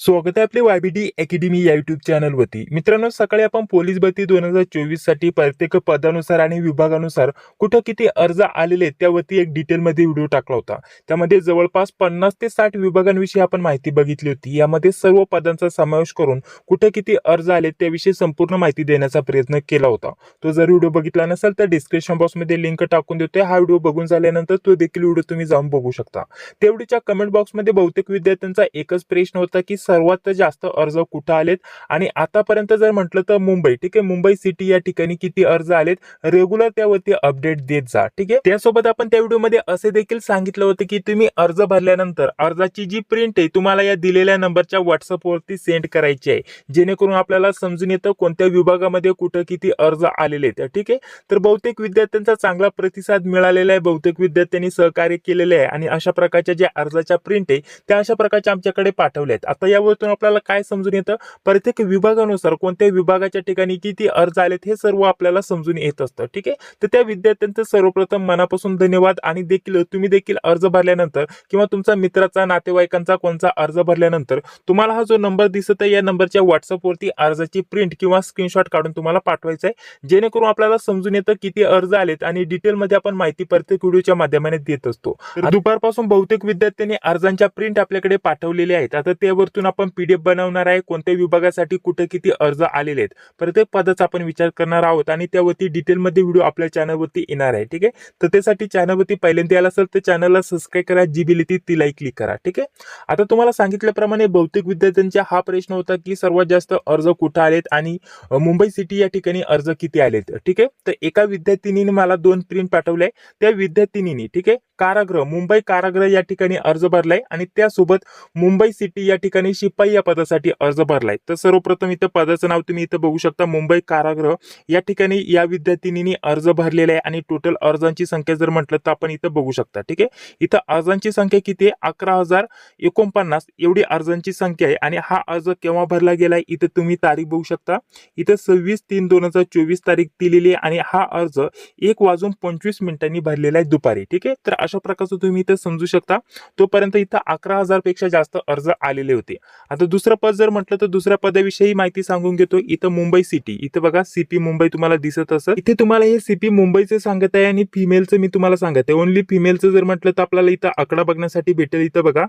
स्वागत आहे आपले वायबीडी अकॅडमी या युट्यूब चॅनलवरती मित्रांनो सकाळी आपण पोलीस भरती दोन हजार चोवीससाठी प्रत्येक पदानुसार आणि विभागानुसार कुठं किती अर्ज आलेले त्यावरती एक डिटेलमध्ये व्हिडिओ टाकला होता. त्यामध्ये जवळपास पन्नास ते साठ विभागांविषयी आपण माहिती बघितली होती. यामध्ये सर्व पदांचा समावेश करून कुठं किती अर्ज आले त्याविषयी संपूर्ण माहिती देण्याचा प्रयत्न केला होता. तो जर व्हिडिओ बघितला नसेल तर डिस्क्रिप्शन बॉक्समध्ये लिंक टाकून देतोय. हा व्हिडिओ बघून झाल्यानंतर तो देखील व्हिडिओ तुम्ही जाऊन बघू शकता. तेवढीच्या कमेंट बॉक्समध्ये बहुतेक विद्यार्थ्यांचा एकच प्रश्न होता की सर्वात जास्त अर्ज कुठं आलेत? आणि आतापर्यंत जर म्हटलं तर मुंबई ठीक आहे? मुंबई सिटी या ठिकाणी किती अर्ज आलेत? रेग्युलर त्यावरती अपडेट देत जा ठीक आहे? त्यासोबत आपण त्या व्हिडिओमध्ये असे देखील सांगितलं होतं की तुम्ही अर्ज भरल्यानंतर अर्जाची जी प्रिंट आहे तुम्हाला या दिलेल्या नंबरच्या व्हॉट्सअपवरती सेंड करायची आहे. जेणेकरून आपल्याला समजून येतं कोणत्या विभागामध्ये कुठं किती अर्ज आलेले आहेत ठीक आहे? तर बहुतेक विद्यार्थ्यांचा चांगला प्रतिसाद मिळालेला आहे. बहुतेक विद्यार्थ्यांनी सहकार्य केलेले आहे. आणि अशा प्रकारच्या ज्या अर्जाच्या प्रिंट आहे त्या अशा प्रकारच्या आमच्याकडे पाठवल्या आहेत. आता यावरतून आपल्याला काय समजून येतं? प्रत्येक विभागानुसार कोणत्या विभागाच्या ठिकाणी किती अर्ज आलेत हे सर्व आपल्याला समजून येत असतं ठीक आहे? तर त्या विद्यार्थ्यांचं सर्वप्रथम मनापासून धन्यवाद आणि देखील तुम्ही देखील अर्ज भरल्यानंतर किंवा तुमचा मित्राचा नातेवाईकांचा कोणचा अर्ज भरल्यानंतर तुम्हाला हा जो नंबर दिसत आहे या नंबरच्या व्हॉट्सअपवरती अर्जाची प्रिंट किंवा स्क्रीनशॉट काढून तुम्हाला पाठवायचा आहे. जेणेकरून आपल्याला समजून येतं किती अर्ज आलेत आणि डिटेलमध्ये आपण माहिती प्रत्येक व्हिडिओच्या माध्यमाने देत असतो. दुपारपासून बहुतेक विद्यार्थ्यांनी अर्जांच्या प्रिंट आपल्याकडे पाठवलेले आहेत. आता त्यावरतून आपण पीडीएफ बनवणार आहे. कोणत्या विभागासाठी कुठे किती अर्ज आलेले आहेत. प्रत्येक पदाचा आपण विचार करणार आहोत आणि त्यावरती डिटेलमध्ये व्हिडिओ आपल्या चॅनलवरती येणार आहे. ठीक आहे? तर त्यासाठी चॅनलवरती पहिल्यांदा आला असेल तर चॅनलला सबस्क्राईब करा. जी बिल ती तिलाही क्लिक करा. ठीक आहे? आता तुम्हाला सांगितल्याप्रमाणे बहुतेक विद्यार्थ्यांचा हा प्रश्न होता की सर्वात जास्त अर्ज कुठं आलेत आणि मुंबई सिटी या ठिकाणी अर्ज किती आलेत. ठीक आहे? तर एका विद्यार्थिनीने मला दोन प्रिंट पाठवले. त्या विद्यार्थिनीने ठीक आहे? कारागृह मुंबई कारागृह या ठिकाणी अर्ज भरलाय आणि त्यासोबत मुंबई सिटी या ठिकाणी शिपाई या पदासाठी अर्ज भरलाय. तर सर्वप्रथम इथं पदाचं नाव तुम्ही इथं बघू शकता. मुंबई कारागृह. या ठिकाणी या विद्यार्थिनीने अर्ज भरलेला आहे आणि टोटल अर्जांची संख्या जर म्हटलं तर आपण इथं बघू शकता. ठीक आहे? इथं अर्जांची संख्या किती आहे? अकरा हजार एकोणपन्नास एवढी अर्जांची संख्या आहे आणि हा अर्ज केव्हा भरला गेलाय? इथं तुम्ही तारीख बघू शकता. इथं सव्वीस तीन दोन हजार चोवीस तारीख दिलेली आहे आणि हा अर्ज एक वाजून पंचवीस मिनिटांनी भरलेला आहे दुपारी. ठीक आहे? तर अशा प्रकारचं तुम्ही इथं समजू शकता. तोपर्यंत इथं अकरा हजारपेक्षा जास्त अर्ज आलेले होते. आता दुसरं पद जर म्हटलं तर दुसऱ्या पदाविषयी माहिती सांगून घेतो. इथं मुंबई सिटी इथं बघा सीपी मुंबई तुम्हाला दिसत असं इथे तुम्हाला हे सीपी मुंबईचं सांगत आहे आणि फिमेलचं मी तुम्हाला सांगत आहे. ओनली फिमेलचं जर म्हटलं तर आपल्याला इथं आकडा बघण्यासाठी भेटेल. इथं बघा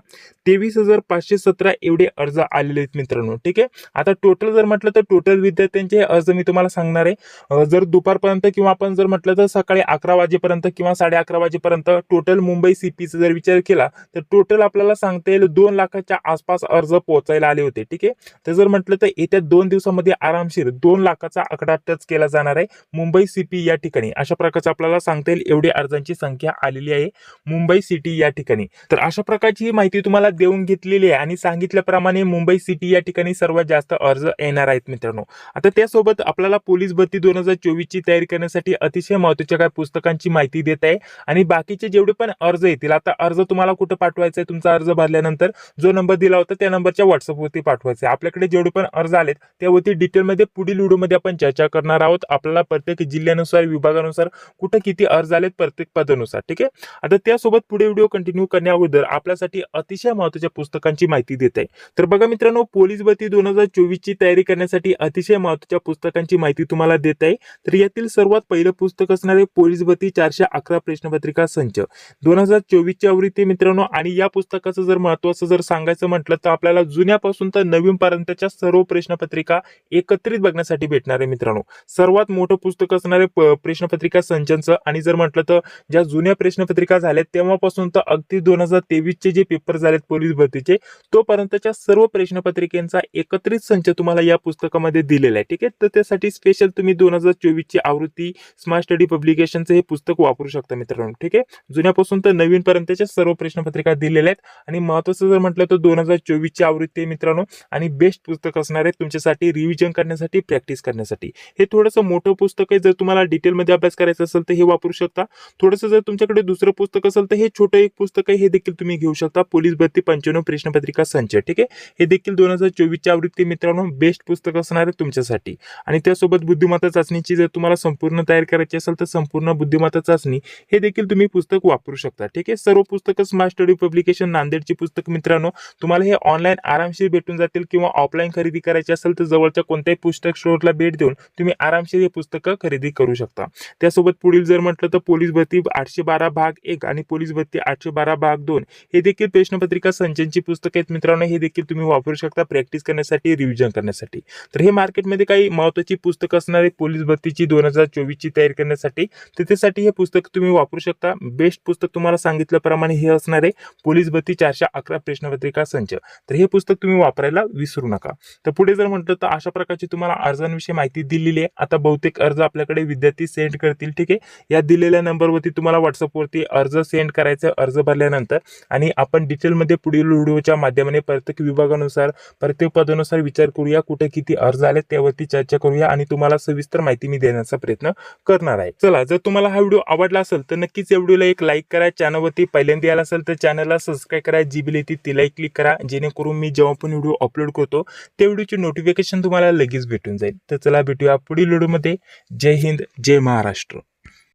तेवीस हजार पाचशे सतरा एवढे अर्ज आलेले आहेत मित्रांनो. ठीक आहे? आता टोटल जर म्हटलं तर टोटल विद्यार्थ्यांचे अर्ज मी तुम्हाला सांगणार आहे. जर दुपारपर्यंत किंवा आपण जर म्हटलं तर सकाळी अकरा वाजेपर्यंत किंवा साडे अकरा वाजेपर्यंत टोटल मुंबई सीपीचा जर विचार केला तर टोटल आपल्याला सांगता येईल दोन लाखाच्या आसपास अर्ज पोहोचायला आले होते ठीक आहे? तर जर म्हटलं तर येत्या दोन दिवसामध्ये आरामशीर दोन लाखाचा आकडा टच केला जाणार आहे मुंबई सिटी या ठिकाणी. अशा प्रकारचं आपल्याला सांगता येईल एवढी अर्जांची संख्या आलेली आहे मुंबई सिटी या ठिकाणी. तर अशा प्रकारची ही माहिती तुम्हाला देऊन घेतलेली आहे आणि सांगितल्याप्रमाणे मुंबई सिटी या ठिकाणी सर्वात जास्त अर्ज येणार आहेत मित्रांनो. आता त्यासोबत आपल्याला पोलीस भरती दोन हजार चोवीसची तयारी करण्यासाठी अतिशय महत्त्वाच्या काही पुस्तकांची माहिती देत आहे आणि बाकीचे जेवढे पण अर्ज येतील आता अर्ज तुम्हाला कुठं पाठवायचा आहे तुमचा अर्ज भरल्यानंतर जो नंबर दिला होता त्या नंबर नंबरच्या व्हॉट्सअपवरती पाठवायचे आहे. आपल्याकडे जेवढे पण अर्ज आलेत त्यावरती डिटेलमध्ये पुढील व्हिडिओमध्ये आपण चर्चा करणार आहोत. आपल्याला प्रत्येक जिल्ह्यानुसार विभागानुसार कुठं किती अर्ज आलेत प्रत्येक पदानुसार ठीक आहे? आता त्यासोबत पुढे व्हिडिओ कंटिन्यू करण्या अगोदर आपल्यासाठी अतिशय महत्त्वाच्या पुस्तकांची माहिती देत आहे तर बघा मित्रांनो पोलीस भरती दोन हजार चोवीसची तयारी करण्यासाठी अतिशय महत्त्वाच्या पुस्तकांची माहिती तुम्हाला देत आहे तर यातील सर्वात पहिलं पुस्तक असणार आहे पोलीस भरती चारशे अकरा प्रश्नपत्रिका संच. दोन हजार चोवीसची आवृत्ती मित्रांनो आणि या पुस्तकाचं जर महत्वाचं जर सांगायचं म्हटलं तर आपल्याला जुन्यापासून तर नवीनपर्यंतच्या सर्व प्रश्नपत्रिका एकत्रित बघण्यासाठी भेटणार आहे मित्रांनो. सर्वात मोठं पुस्तक असणारे प्रश्नपत्रिका संचांचं आणि जर म्हटलं तर ज्या जुन्या प्रश्नपत्रिका झाल्यात तेव्हापासून तर अगदी दोन हजार तेवीसचे जे पेपर झालेत पोलीस भरतीचे तोपर्यंतच्या सर्व प्रश्नपत्रिकेचा एकत्रित संच तुम्हाला या पुस्तकामध्ये दिलेला आहे. ठीक आहे? तर त्यासाठी स्पेशल तुम्ही दोन हजार चोवीसची आवृत्ती स्मार्ट स्टडी पब्लिकेशनचं हे पुस्तक वापरू शकता मित्रांनो. ठीक आहे? जुन्यापासून तर नवीनपर्यंतच्या सर्व प्रश्नपत्रिका दिलेल्या आहेत. आणि महत्वाचं जर म्हटलं तर दोन हजार चोवीसच्या आवृत्ती आहे मित्रांनो. आणि बेस्ट पुस्तक असणार आहे तुमच्यासाठी रिव्हिजन करण्यासाठी प्रॅक्टिस करण्यासाठी. हे थोडंसं मोठं पुस्तक आहे. जर तुम्हाला डिटेलमध्ये अभ्यास करायचा असेल तर हे वापरू शकता. थोडंसं जर तुमच्याकडे दुसरं पुस्तक असेल तर हे छोटं एक पुस्तक आहे. हे देखील तुम्ही घेऊ शकता. पोलीस भरती पंच्याण्णव प्रश्नपत्रिका संच ठीक आहे? हे देखील दोन हजार चोवीसच्या आवृत्ती मित्रांनो. बेस्ट पुस्तक असणार आहे तुमच्यासाठी. आणि त्यासोबत बुद्धिमत्ता चाचणीची जर तुम्हाला संपूर्ण तयार करायची असेल तर संपूर्ण बुद्धिमत्ता चाचणी हे देखील तुम्ही पुस्तक वापरू शकता. ठीक आहे? सर्व पुस्तकं स्मार्ट स्टडी पब्लिकेशन नांदेडची पुस्तक मित्रांनो. तुम्हाला हे ऑनलाईन आरामशीर भेटून जातील किंवा ऑफलाईन खरेदी करायची असेल तर जवळच्या कोणत्याही पुस्तक स्टोअरला भेट देऊन तुम्ही आरामशीर हे पुस्तकं खरेदी करू शकता. त्यासोबत पुढील जर म्हटलं तर पोलीस भरती आठशे बारा भाग एक आणि पोलीस भरती आठशे बारा भाग दोन हे देखील प्रश्नपत्रिका संचांची पुस्तकं आहेत मित्रांनो. हे देखील तुम्ही वापरू शकता प्रॅक्टिस करण्यासाठी रिव्हिजन करण्यासाठी. तर हे मार्केटमध्ये काही महत्त्वाची पुस्तकं असणारे पोलीस भरतीची दोन हजार चोवीसची तयारी करण्यासाठी तर त्यासाठी हे पुस्तक तुम्ही वापरू शकता. बेस्ट पुस्तक तुम्हाला सांगितल्याप्रमाणे हे असणारे पोलीस भरती चारशे अकरा प्रश्नपत्रिका संच. तर हे पुस्तक तुम्ही वापरायला विसरू नका. तर पुढे जर म्हटलं तर अशा प्रकारची तुम्हाला अर्जांविषयी माहिती दिलेली आहे. आता बहुतेक अर्ज आपल्याकडे विद्यार्थी सेंड करतील ठीक आहे? या दिलेल्या नंबरवरती तुम्हाला व्हॉट्सअपवरती अर्ज सेंड करायचा अर्ज भरल्यानंतर. आणि आपण डिटेलमध्ये पुढील व्हिडिओच्या माध्यमाने प्रत्येक विभागानुसार प्रत्येक पदानुसार विचार करूया कुठे किती अर्ज आले त्यावरती चर्चा करूया आणि तुम्हाला सविस्तर माहिती मी देण्याचा प्रयत्न करणार आहे. चला जर तुम्हाला हा व्हिडिओ आवडला असेल तर नक्कीच या व्हिडिओला एक लाईक करा. चॅनलवरती पहिल्यांदा आला असेल तर चॅनलला सबस्क्राईब करा. जी बिल येते तिलाही क्लिक करा. जेणेकरून मी जेव्हा पण व्हिडिओ अपलोड करतो त्या व्हिडिओची नोटिफिकेशन तुम्हाला लगेच भेटून जाईल. तर चला भेटूया पुढील व्हिडिओमध्ये. जय हिंद जय महाराष्ट्र.